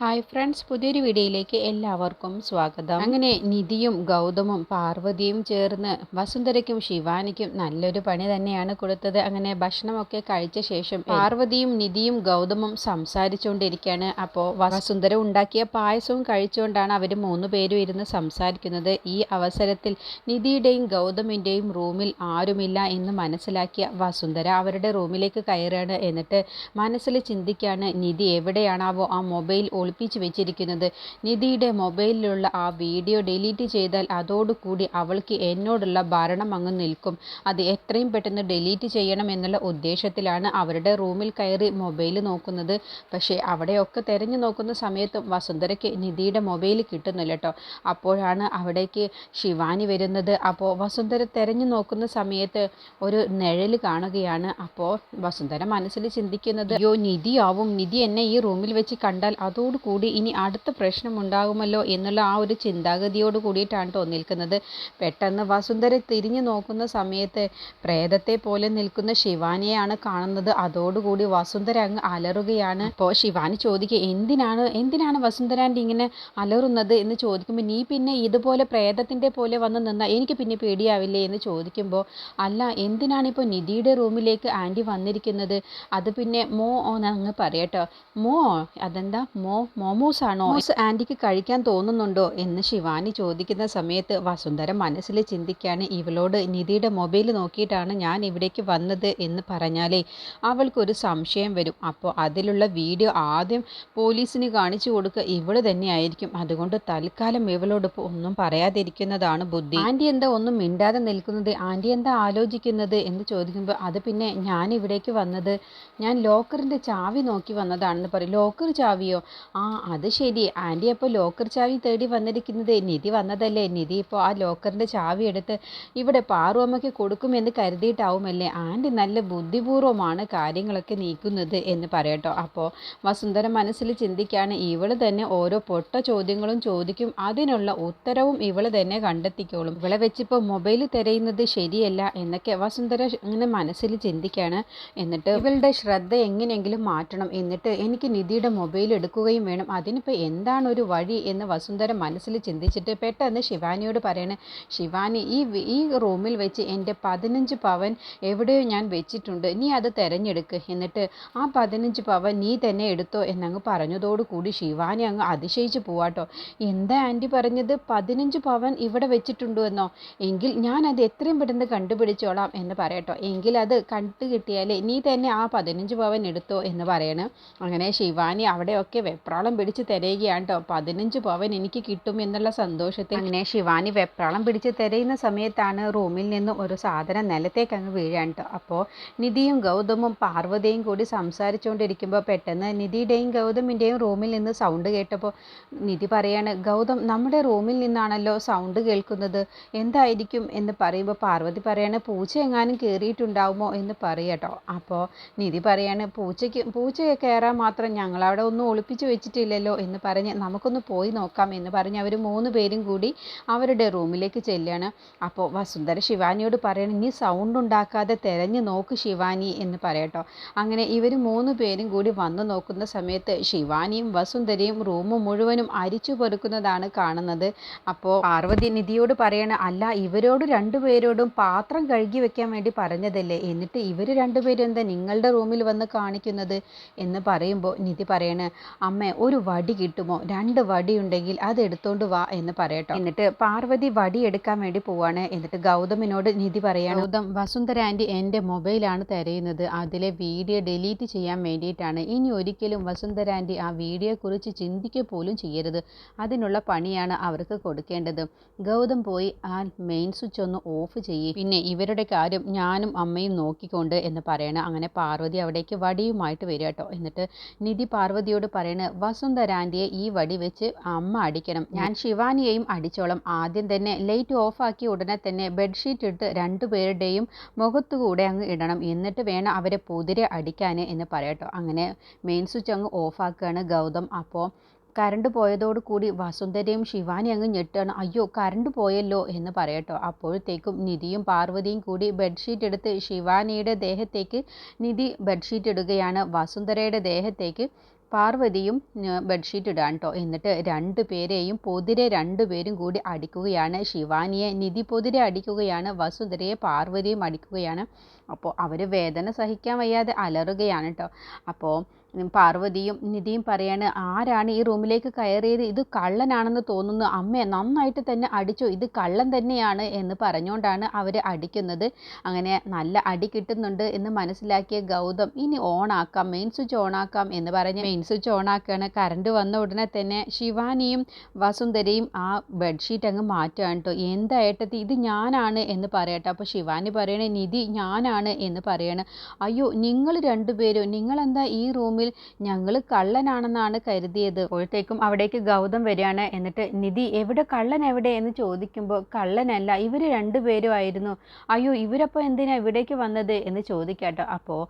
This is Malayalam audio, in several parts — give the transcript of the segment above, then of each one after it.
ഹായ് ഫ്രണ്ട്സ് പുതിയൊരു വീഡിയോയിലേക്ക് എല്ലാവർക്കും സ്വാഗതം. അങ്ങനെ നിധിയും ഗൗതമും പാർവതിയും ചേർന്ന് വസുന്ധരയ്ക്കും ശിവാനിക്കും നല്ലൊരു പണി തന്നെയാണ് കൊടുത്തത്. അങ്ങനെ ഭക്ഷണമൊക്കെ കഴിച്ച ശേഷം പാർവതിയും നിധിയും ഗൗതമും സംസാരിച്ചുകൊണ്ടിരിക്കുകയാണ്. അപ്പോൾ വസുന്ധര ഉണ്ടാക്കിയ പായസവും കഴിച്ചുകൊണ്ടാണ് അവർ മൂന്ന് പേരും ഇരുന്ന് സംസാരിക്കുന്നത്. ഈ അവസരത്തിൽ നിധിയുടെയും ഗൗതമിന്റെയും റൂമിൽ ആരുമില്ല എന്ന് മനസ്സിലാക്കിയ വസുന്ധര അവരുടെ റൂമിലേക്ക് കയറുകയാണ്. എന്നിട്ട് മനസ്സിൽ ചിന്തിക്കുകയാണ് നിധി എവിടെയാണാവോ ആ മൊബൈൽ ഒളിപ്പിച്ച് വെച്ചിരിക്കുന്നത്. നിധിയുടെ മൊബൈലിലുള്ള ആ വീഡിയോ ഡിലീറ്റ് ചെയ്താൽ അതോടുകൂടി അവൾക്ക് എന്നോടുള്ള ഭരണം അങ്ങ് നിൽക്കും. അത് എത്രയും പെട്ടെന്ന് ഡിലീറ്റ് ചെയ്യണം എന്നുള്ള ഉദ്ദേശത്തിലാണ് അവരുടെ റൂമിൽ കയറി മൊബൈൽ നോക്കുന്നത്. പക്ഷേ അവിടെയൊക്കെ തിരഞ്ഞു നോക്കുന്ന സമയത്തും വസുന്ധരയ്ക്ക് നിധിയുടെ മൊബൈൽ കിട്ടുന്നില്ല കേട്ടോ. അപ്പോഴാണ് അവിടേക്ക് ശിവാനി വരുന്നത്. അപ്പോൾ വസുന്ധര തിരഞ്ഞു നോക്കുന്ന സമയത്ത് ഒരു നിഴൽ കാണുകയാണ്. അപ്പോൾ വസുന്ധര മനസ്സിൽ ചിന്തിക്കുന്നത് അയ്യോ നിധിയാവും. നിധി എന്നെ ഈ റൂമിൽ വെച്ച് കണ്ടാൽ അതോടുകൂടി ഇനി അടുത്ത പ്രശ്നം ഉണ്ടാകുമല്ലോ എന്നുള്ള ആ ഒരു ചിന്താഗതിയോട് കൂടിയിട്ടാണ് കേട്ടോ നിൽക്കുന്നത്. പെട്ടെന്ന് വസുന്ധര തിരിഞ്ഞു നോക്കുന്ന സമയത്ത് പ്രേതത്തെ പോലെ നിൽക്കുന്ന ശിവാനിയെയാണ് കാണുന്നത്. അതോടുകൂടി വസുന്ധര അങ്ങ് അലറുകയാണ്. അപ്പോൾ ശിവാനി ചോദിക്കുക എന്തിനാണ് എന്തിനാണ് വസുന്ധരാന്റെ ഇങ്ങനെ അലറുന്നത്? എന്ന് ചോദിക്കുമ്പോൾ നീ പിന്നെ ഇതുപോലെ പ്രേതത്തിന്റെ പോലെ വന്ന് നിന്നാൽ എനിക്ക് പിന്നെ പേടിയാവില്ലേ? എന്ന് ചോദിക്കുമ്പോൾ അല്ല എന്തിനാണ് ഇപ്പോൾ നിധിയുടെ റൂമിലേക്ക് ആന്റി വന്നിരിക്കുന്നത്? അത് പിന്നെ മോ ഓ അങ്ങ് പറയട്ടോ. മോ അതെന്താ? മോ മോമോസ് ആണോ ആന്റിക്ക് കഴിക്കാൻ തോന്നുന്നുണ്ടോ എന്ന് ശിവാനി ചോദിക്കുന്ന സമയത്ത് വസുന്ധര മനസ്സിൽ ചിന്തിക്കുകയാണ് ഇവളോട് നിധിയുടെ മൊബൈൽ നോക്കിയിട്ടാണ് ഞാൻ ഇവിടേക്ക് വന്നത് എന്ന് പറഞ്ഞാലേ അവൾക്കൊരു സംശയം വരും. അപ്പോൾ അതിലുള്ള വീഡിയോ ആദ്യം പോലീസിന് കാണിച്ചു കൊടുക്കുക ഇവൾ തന്നെയായിരിക്കും അതുകൊണ്ട് തൽക്കാലം ഇവളോട് ഇപ്പോൾ ഒന്നും പറയാതിരിക്കുന്നതാണ് ബുദ്ധി. ആന്റി എന്താ ഒന്നും മിണ്ടാതെ നിൽക്കുന്നത്? ആന്റി എന്താ ആലോചിക്കുന്നത് എന്ന് ചോദിക്കുമ്പോൾ അത് പിന്നെ ഞാൻ ഇവിടേക്ക് വന്നത് ഞാൻ ലോക്കറിന്റെ ചാവി നോക്കി വന്നതാണെന്ന് പറയും. ലോക്കർ ചാവിയോ? ആ അത് ശരി. ആന്റി അപ്പോൾ ലോക്കർ ചാവി തേടി വന്നിരിക്കുന്നത് നിധി വന്നതല്ലേ? നിധി ഇപ്പോൾ ആ ലോക്കറിന്റെ ചാവി എടുത്ത് ഇവിടെ പാറു അമ്മയ്ക്ക് കൊടുക്കുമെന്ന് കരുതിയിട്ടാവുമല്ലേ? ആന്റി നല്ല ബുദ്ധിപൂർവമാണ് കാര്യങ്ങളൊക്കെ നീക്കുന്നത് എന്ന് പറയട്ടോ. അപ്പോൾ വസുന്ധര മനസ്സിൽ ചിന്തിക്കുകയാണ് ഇവൾ തന്നെ ഓരോ പൊട്ട ചോദ്യങ്ങളും ചോദിക്കും. അതിനുള്ള ഉത്തരവും ഇവൾ തന്നെ കണ്ടെത്തിക്കോളും. ഇവളെ വെച്ചിപ്പോൾ മൊബൈൽ തിരയുന്നത് ശരിയല്ല എന്നൊക്കെ വസുന്ധര ഇങ്ങനെ മനസ്സിൽ ചിന്തിക്കുകയാണ് എന്നിട്ട് ഇവളുടെ ശ്രദ്ധ എങ്ങനെയെങ്കിലും മാറ്റണം. എന്നിട്ട് എനിക്ക് നിധിയുടെ മൊബൈൽ എടുക്കുകയും വേണം. അതിനിപ്പോൾ എന്താണ് ഒരു വഴി എന്ന് വസുന്ധര മനസ്സിൽ ചിന്തിച്ചിട്ട് പെട്ടെന്ന് ശിവാനിയോട് പറയണേ ശിവാനി ഈ ഈ റൂമിൽ വെച്ച് എന്റെ പതിനഞ്ച് പവൻ എവിടെയോ ഞാൻ വെച്ചിട്ടുണ്ട്. നീ അത് തിരഞ്ഞെടുക്ക്. എന്നിട്ട് ആ പതിനഞ്ച് പവൻ നീ തന്നെ എടുത്തോ എന്നങ്ങ് പറഞ്ഞതോടുകൂടി ശിവാനി അങ്ങ് അതിശയിച്ച് പോവാട്ടോ. എന്താ ആന്റി പറഞ്ഞത്? പതിനഞ്ച് പവൻ ഇവിടെ വെച്ചിട്ടുണ്ടോ എന്നോ? എങ്കിൽ ഞാൻ അത് എത്രയും പെട്ടെന്ന് കണ്ടുപിടിച്ചോളാം എന്ന് പറയട്ടോ. എങ്കിൽ അത് കണ്ടു കിട്ടിയാലേ നീ തന്നെ ആ പതിനഞ്ച് പവൻ എടുത്തോ എന്ന് പറയണം. അങ്ങനെ ശിവാനി അവിടെയൊക്കെ വെപ്രാളം പിടിച്ച് തിരയുകയാണ് കേട്ടോ പതിനഞ്ച് പവൻ എനിക്ക് കിട്ടും എന്നുള്ള സന്തോഷത്തിൽ അങ്ങനെ ശിവാനി വെപ്രാളം പിടിച്ച് തിരയുന്ന സമയത്താണ് റൂമിൽ നിന്നും ഒരു സാധനം നിലത്തേക്ക് അങ്ങ് വീഴാൻ കേട്ടോ അപ്പോൾ നിധിയും ഗൗതമും പാർവതിയും കൂടി സംസാരിച്ചുകൊണ്ടിരിക്കുമ്പോൾ പെട്ടെന്ന് നിധിയുടെയും ഗൗതമിന്റെയും റൂമിൽ നിന്ന് സൗണ്ട് കേട്ടപ്പോൾ നിധി പറയാണ് ഗൗതം നമ്മുടെ റൂമിൽ നിന്നാണല്ലോ സൗണ്ട് കേൾക്കുന്നത്. എന്തായിരിക്കും? എന്ന് പറയുമ്പോൾ പാർവതി പറയാണ് പൂച്ച എങ്ങാനും കയറിയിട്ടുണ്ടാവുമോ എന്ന് പറയട്ടോ. അപ്പോൾ നിധി പറയാണ് പൂച്ചയ്ക്ക് പൂച്ചയെ കയറാൻ മാത്രം ഞങ്ങളവിടെ ഒന്ന് ഒളിപ്പിച്ച് വെച്ചിട്ടില്ലല്ലോ എന്ന് പറഞ്ഞ് നമുക്കൊന്ന് പോയി നോക്കാം എന്ന് പറഞ്ഞ് അവർ മൂന്ന് പേരും കൂടി അവരുടെ റൂമിലേക്ക് ചെല്ലുകയാണ് അപ്പോൾ വസുന്ധര ശിവാനിയോട് പറയണം നീ സൗണ്ട് ഉണ്ടാക്കാതെ തിരഞ്ഞു നോക്ക് ശിവാനി എന്ന് പറയട്ടോ. അങ്ങനെ ഇവർ മൂന്ന് പേരും കൂടി വന്നു നോക്കുന്ന സമയത്ത് ശിവാനിയും വസുന്ധരയും റൂം മുഴുവനും അരിച്ചു പൊറുക്കുന്നതാണ് കാണുന്നത്. അപ്പോൾ പാർവതി നിധിയോട് പറയണ അല്ല ഇവരോട് രണ്ടുപേരോടും പാത്രം കഴുകി വെക്കാൻ വേണ്ടി പറഞ്ഞതല്ലേ? എന്നിട്ട് ഇവർ രണ്ടുപേരും എന്താ നിങ്ങളുടെ റൂമിൽ വന്ന് കാണിക്കുന്നത്? എന്ന് പറയുമ്പോൾ നിധി പറയണ അമ്മ ഒരു വടി കിട്ടുമോ? രണ്ട് വടി ഉണ്ടെങ്കിൽ അത് എടുത്തോണ്ട് വാ എന്ന് പറയട്ടോ. എന്നിട്ട് പാർവതി വടി എടുക്കാൻ വേണ്ടി പോവാണ്. എന്നിട്ട് ഗൗതമിനോട് നിധി പറയാണ് ഗൗതം വസുന്ധര ആന്റി എന്റെ മൊബൈലാണ് തരയുന്നത്. അതിലെ വീഡിയോ ഡിലീറ്റ് ചെയ്യാൻ വേണ്ടിയിട്ടാണ്. ഇനി ഒരിക്കലും വസുന്ധര ആന്റി ആ വീഡിയോയെക്കുറിച്ച് ചിന്തിക്കുക പോലും ചെയ്യരുത്. അതിനുള്ള പണിയാണ് അവർക്ക് കൊടുക്കേണ്ടത്. ഗൗതം പോയി ആ മെയിൻ സ്വിച്ച് ഒന്ന് ഓഫ് ചെയ്യും. പിന്നെ ഇവരുടെ കാര്യം ഞാനും അമ്മയും നോക്കിക്കൊണ്ട് എന്ന് പറയണം. അങ്ങനെ പാർവതി അവിടേക്ക് വടിയുമായിട്ട് വരിക കേട്ടോ. എന്നിട്ട് നിധി പാർവതിയോട് പറയണ വസുന്ധര ആന്റിയെ ഈ വടി വെച്ച് അമ്മ അടിക്കണം. ഞാൻ ശിവാനിയെയും അടിച്ചോളം. ആദ്യം തന്നെ ലൈറ്റ് ഓഫാക്കി ഉടനെ തന്നെ ബെഡ്ഷീറ്റ് ഇട്ട് രണ്ടുപേരുടെയും മുഖത്തുകൂടെ അങ്ങ് ഇടണം. എന്നിട്ട് വേണം അവരെ പുതിരെ അടിക്കാൻ എന്ന് പറയട്ടോ. അങ്ങനെ മെയിൻ സ്വിച്ച് അങ്ങ് ഓഫാക്കുകയാണ് ഗൗതം. അപ്പോൾ കറണ്ട് പോയതോട് കൂടി വസുന്ധരയും ശിവാനി അങ്ങ് ഞെട്ടാണ് അയ്യോ കറണ്ട് പോയല്ലോ എന്ന് പറയട്ടോ. അപ്പോഴത്തേക്കും നിധിയും പാർവതിയും കൂടി ബെഡ്ഷീറ്റ് എടുത്ത് ശിവാനിയുടെ ദേഹത്തേക്ക് നിധി ബെഡ്ഷീറ്റ് ഇടുകയാണ്. വസുന്ധരയുടെ ദേഹത്തേക്ക് പാർവതിയും ബെഡ്ഷീറ്റ് ഇടാൻ കേട്ടോ എന്നിട്ട് രണ്ട് പേരെയും പൊതിരെ രണ്ടുപേരും കൂടി അടിക്കുകയാണ്. ശിവാനിയെ നിധി പൊതിരെ അടിക്കുകയാണ്. വസുന്ധരയെ പാർവതിയും അടിക്കുകയാണ്. അപ്പോൾ അവർ വേദന സഹിക്കാൻ വയ്യാതെ അലറുകയാണ് കേട്ടോ അപ്പോൾ പാർവതിയും നിധിയും പറയാണ് ആരാണ് ഈ റൂമിലേക്ക് കയറിയത്? ഇത് കള്ളനാണെന്ന് തോന്നുന്നു. അമ്മേ നന്നായിട്ട് തന്നെ അടിച്ചു. ഇത് കള്ളൻ തന്നെയാണ് എന്ന് പറഞ്ഞുകൊണ്ടാണ് അവർ അടിക്കുന്നത്. അങ്ങനെ നല്ല അടി കിട്ടുന്നുണ്ട് എന്ന് മനസ്സിലാക്കിയ ഗൗതം ഇനി ഓണാക്കാം മെയിൻ സ്വിച്ച് ഓണാക്കാം എന്ന് പറഞ്ഞ് മെയിൻ സ്വിച്ച് ഓണാക്കുകയാണ് കറണ്ട് വന്ന ഉടനെ തന്നെ ശിവാനിയും വസുന്ധരയും ആ ബെഡ്ഷീറ്റ് അങ്ങ് മാറ്റുകയാണ് കേട്ടോ എന്തായിട്ട് ഇത് ഞാനാണ് എന്ന് പറയട്ടെ. അപ്പോൾ ശിവാനി പറയണേ നിധി ഞാനാണ് എന്ന് പറയണേ. അയ്യോ നിങ്ങൾ രണ്ടുപേരും നിങ്ങളെന്താ ഈ റൂമിൽ ഞങ്ങൾ കള്ളനാണെന്നാണ് കരുതിയത്. അപ്പോഴത്തേക്കും അവിടേക്ക് ഗൗതം വരികയാണ്. എന്നിട്ട് നിധി എവിടെ? കള്ളൻ എവിടെ? എന്ന് ചോദിക്കുമ്പോൾ കള്ളനല്ല ഇവർ രണ്ടുപേരും ആയിരുന്നു. അയ്യോ ഇവരപ്പോൾ എന്തിനാ ഇവിടേക്ക് വന്നത്? എന്ന് ചോദിക്കാട്ടോ. അപ്പോൾ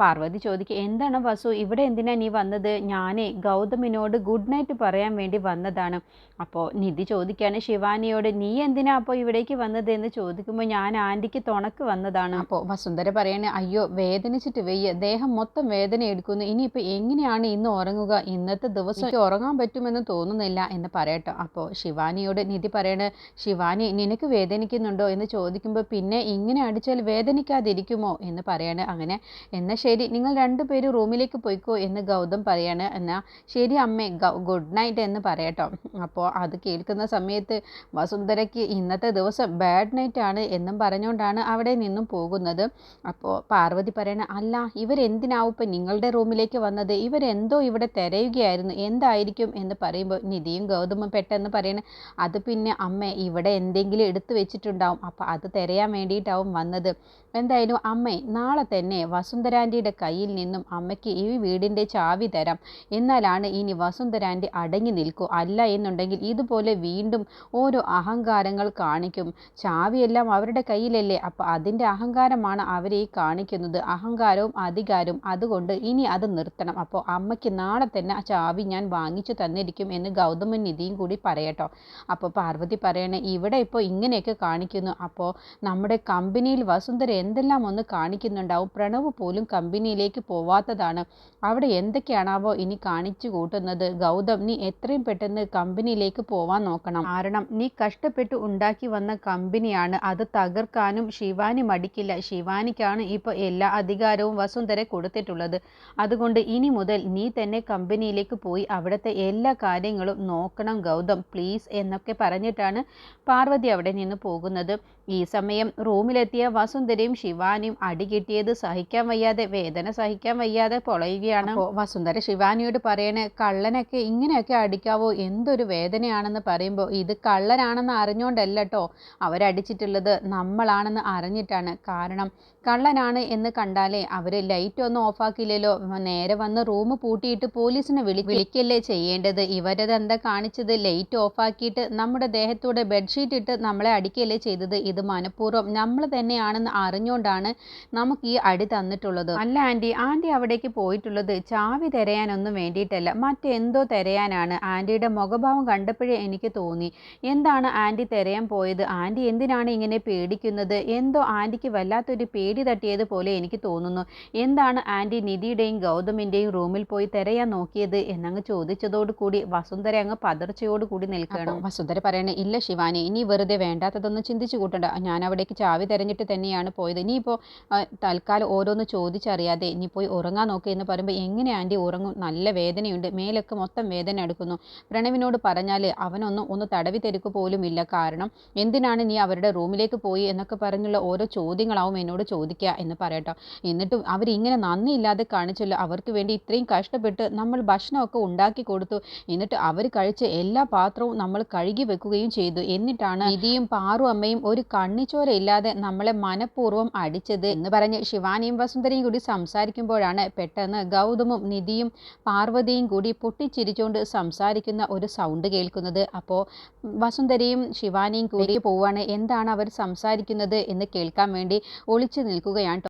പാർവതി ചോദിക്കുക എന്താണ് വസു? ഇവിടെ എന്തിനാ നീ വന്നത്? ഞാനേ ഗൗതമിനോട് ഗുഡ് നൈറ്റ് പറയാൻ വേണ്ടി വന്നതാണ്. അപ്പോൾ നിധി ചോദിക്കുകയാണ് ശിവാനിയോട് നീ എന്തിനാ അപ്പോൾ ഇവിടേക്ക് വന്നത്? എന്ന് ചോദിക്കുമ്പോൾ ഞാൻ ആന്റിക്ക് തുണക്ക് വന്നതാണ്. അപ്പോൾ വസുന്ധര പറയണേ അയ്യോ വേദനിച്ചിട്ട് വെയ്യ. ദേഹം മൊത്തം വേദന എടുക്കുന്നു ഇനിയിപ്പോൾ എങ്ങനെയാണ് ഇന്ന് ഉറങ്ങുക? ഇന്നത്തെ ദിവസം എനിക്ക് ഉറങ്ങാൻ പറ്റുമെന്ന് തോന്നുന്നില്ല എന്ന് പറയട്ടോ. അപ്പോൾ ശിവാനിയോട് നിധി പറയണ ശിവാനി നിനക്ക് വേദനിക്കുന്നുണ്ടോ? എന്ന് ചോദിക്കുമ്പോൾ പിന്നെ ഇങ്ങനെ അടിച്ചാൽ വേദനിക്കാതിരിക്കുമോ എന്ന് പറയാണ്. അങ്ങനെ എന്നാൽ ശരി നിങ്ങൾ രണ്ടുപേരും റൂമിലേക്ക് പോയിക്കോ എന്ന് ഗൗതം പറയാണ്. എന്നാൽ ശരി അമ്മേ ഗുഡ് നൈറ്റ് എന്ന് പറയട്ടോ. അപ്പോൾ അത് കേൾക്കുന്ന സമയത്ത് വസുന്ധരയ്ക്ക് ഇന്നത്തെ ദിവസം ബാഡ് നൈറ്റ് ആണ് എന്നും പറഞ്ഞുകൊണ്ടാണ് അവിടെ നിന്നും പോകുന്നത്. അപ്പോൾ പാർവതി പറയണ അല്ല ഇവരെന്തിനാവും ഇപ്പം നിങ്ങളുടെ റൂമിലേക്ക് വന്നത്? ഇവരെന്തോ ഇവിടെ തിരയുകയായിരുന്നു. എന്തായിരിക്കും എന്ന് പറയുമ്പോൾ നിധിയും ഗൗതമും പെട്ടെന്ന് പറയണേ അത് പിന്നെ അമ്മ ഇവിടെ എന്തെങ്കിലും എടുത്തു വെച്ചിട്ടുണ്ടാവും. അപ്പോൾ അത് തിരയാൻ വേണ്ടിയിട്ടാവും വന്നത്. എന്തായാലും അമ്മേ നാളെ തന്നെ വസുന്ധരാന്റിയുടെ കയ്യിൽ നിന്നും അമ്മയ്ക്ക് ഈ വീടിന്റെ ചാവി തരാം. എന്നാലാണ് ഇനി വസുന്ധരാന്റി അടങ്ങി നിൽക്കൂ. അല്ല എന്നുണ്ടെങ്കിൽ ഇതുപോലെ വീണ്ടും ഓരോ അഹങ്കാരങ്ങൾ കാണിക്കും. ചാവിയെല്ലാം അവരുടെ കയ്യിലല്ലേ? അപ്പോൾ അതിന്റെ അഹങ്കാരമാണ് അവരെ ഈ കാണിക്കുന്നത്. അഹങ്കാരവും അധികാരവും. അതുകൊണ്ട് ഇനി അത് നിർത്തണം. അപ്പോൾ അമ്മയ്ക്ക് നാളെ തന്നെ ആ ചാവി ഞാൻ വാങ്ങിച്ചു തന്നിരിക്കും എന്ന് ഗൗതമൻ നിധിയും കൂടി പറയട്ടോ. അപ്പോൾ പാർവതി പറയണേ ഇവിടെ ഇപ്പോൾ ഇങ്ങനെയൊക്കെ കാണിക്കുന്നു. അപ്പോൾ നമ്മുടെ കമ്പനിയിൽ വസുന്ധര എന്തെല്ലാം ഒന്ന് കാണിക്കുന്നുണ്ടാവും? പ്രണവ് പോലും കമ്പനിയിലേക്ക് പോവാത്തതാണ്. അവിടെ എന്തൊക്കെയാണാവോ ഇനി കാണിച്ചു കൂട്ടുന്നത്? ഗൗതം നീ എത്രയും പെട്ടെന്ന് കമ്പനിയിലേക്ക് പോവാൻ നോക്കണം. കാരണം നീ കഷ്ടപ്പെട്ട് ഉണ്ടാക്കി വന്ന കമ്പനിയാണ്. അത് തകർക്കാനും ശിവാനി മടിക്കില്ല. ശിവാനിക്കാണ് ഇപ്പോൾ എല്ലാ അധികാരവും വസുന്ധര കൊടുത്തിട്ടുള്ളത്. അതുകൊണ്ട് ഇനി മുതൽ നീ തന്നെ കമ്പനിയിലേക്ക് പോയി അവിടുത്തെ എല്ലാ കാര്യങ്ങളും നോക്കണം ഗൗതം പ്ലീസ് എന്നൊക്കെ പറഞ്ഞിട്ടാണ് പാർവതി അവിടെ നിന്ന് പോകുന്നത്. ഈ സമയം റൂമിലെത്തിയ വസുന്ധരയും ശിവാനിയും അടികിട്ടിയത് സഹിക്കാൻ വയ്യാതെ വേദന സഹിക്കാൻ വയ്യാതെ പൊളയുകയാണ്. വസുന്ധര ശിവാനിയോട് പറയണേ കള്ളനൊക്കെ ഇങ്ങനെയൊക്കെ അടിക്കാവോ? എന്തൊരു വേദനയാണെന്ന് പറയുമ്പോൾ ഇത് കള്ളനാണെന്ന് അറിഞ്ഞുകൊണ്ടല്ല കേട്ടോ അവരടിച്ചിട്ടുള്ളത് നമ്മളാണെന്ന് അറിഞ്ഞിട്ടാണ്. കാരണം കള്ളനാണ് എന്ന് കണ്ടാലേ അവർ ലൈറ്റ് ഒന്നും ഓഫാക്കില്ലല്ലോ നേരെ വന്ന് റൂം പൂട്ടിയിട്ട് പോലീസിനെ വിളി വിളിക്കല്ലേ ചെയ്യേണ്ടത്? ഇവരത് എന്താ കാണിച്ചത്? ലൈറ്റ് ഓഫാക്കിയിട്ട് നമ്മുടെ ദേഹത്തൂടെ ബെഡ്ഷീറ്റ് ഇട്ട് നമ്മളെ അടിക്കല്ലേ ചെയ്തത്? ഇത് മനഃപൂർവം നമ്മൾ തന്നെയാണെന്ന് അറിഞ്ഞുകൊണ്ടാണ് നമുക്ക് ഈ അടി തന്നിട്ടുള്ളത്. അല്ല ആന്റി ആന്റി അവിടേക്ക് പോയിട്ടുള്ളത് ചാവി തിരയാനൊന്നും വേണ്ടിയിട്ടല്ല. മറ്റെന്തോ തിരയാനാണ്. ആന്റിയുടെ മുഖഭാവം കണ്ടപ്പോഴേ എനിക്ക് തോന്നി. എന്താണ് ആന്റി തിരയാൻ പോയത്? ആന്റി എന്തിനാണ് ഇങ്ങനെ പേടിക്കുന്നത്? എന്തോ ആന്റിക്ക് വല്ലാത്തൊരു പേടി പേടി തട്ടിയതുപോലെ എനിക്ക് തോന്നുന്നു. എന്താണ് ആന്റി നിധിയുടെയും ഗൗതമിന്റെയും റൂമിൽ പോയി തിരയാൻ നോക്കിയത് എന്നങ്ങ് ചോദിച്ചതോട് കൂടി വസുന്ധര അങ്ങ് പതർച്ചയോട് കൂടി നിൽക്കണം. വസുന്ധര പറയണേ ഇല്ല ശിവാനി ഇനി വെറുതെ വേണ്ടാത്തതൊന്നും ചിന്തിച്ചു കൂട്ടണ്ട. ഞാൻ അവിടേക്ക് ചാവി തെരഞ്ഞിട്ട് തന്നെയാണ് പോയത്. ഇനിയിപ്പോൾ തൽക്കാലം ഓരോന്ന് ചോദിച്ചറിയാതെ ഇനി പോയി ഉറങ്ങാൻ നോക്കുക എന്ന് പറയുമ്പോൾ എങ്ങനെ ആന്റി ഉറങ്ങും? നല്ല വേദനയുണ്ട്. മേലൊക്കെ മൊത്തം വേദന എടുക്കുന്നു. പ്രണവിനോട് പറഞ്ഞാൽ അവനൊന്നും ഒന്ന് തടവി തെരുക്ക് ഇല്ല കാരണം എന്തിനാണ് നീ അവരുടെ റൂമിലേക്ക് പോയി? എന്നൊക്കെ പറഞ്ഞുള്ള ഓരോ ചോദ്യങ്ങളാവും എന്നോട് ചോദിക്കുന്നത് ചോദിക്കുക എന്ന് പറയട്ടോ. എന്നിട്ടും അവരിങ്ങനെ നന്ദിയില്ലാതെ കാണിച്ചല്ലോ. അവർക്ക് വേണ്ടി ഇത്രയും കഷ്ടപ്പെട്ട് നമ്മൾ ഭക്ഷണമൊക്കെ ഉണ്ടാക്കി കൊടുത്തു. എന്നിട്ട് അവർ കഴിച്ച എല്ലാ പാത്രവും നമ്മൾ കഴുകി വെക്കുകയും ചെയ്തു. എന്നിട്ടാണ് നിധിയും പാറു അമ്മയും ഒരു കണ്ണിച്ചോര ഇല്ലാതെ നമ്മളെ മനഃപൂർവം അടിച്ചത് എന്ന് പറഞ്ഞ് ശിവാനിയും വസുന്ധരയും കൂടി സംസാരിക്കുമ്പോഴാണ് പെട്ടെന്ന് ഗൗതമും നിധിയും പാർവതിയും കൂടി പൊട്ടിച്ചിരിച്ചുകൊണ്ട് സംസാരിക്കുന്ന ഒരു സൗണ്ട് കേൾക്കുന്നത്. അപ്പോൾ വസുന്ധരയും ശിവാനിയും കൂടി പോവുകയാണ് എന്താണ് അവർ സംസാരിക്കുന്നത് എന്ന് കേൾക്കാൻ വേണ്ടി ഒളിച്ചു ನಿಲ್ಕುಗ ಯಾಂಟ್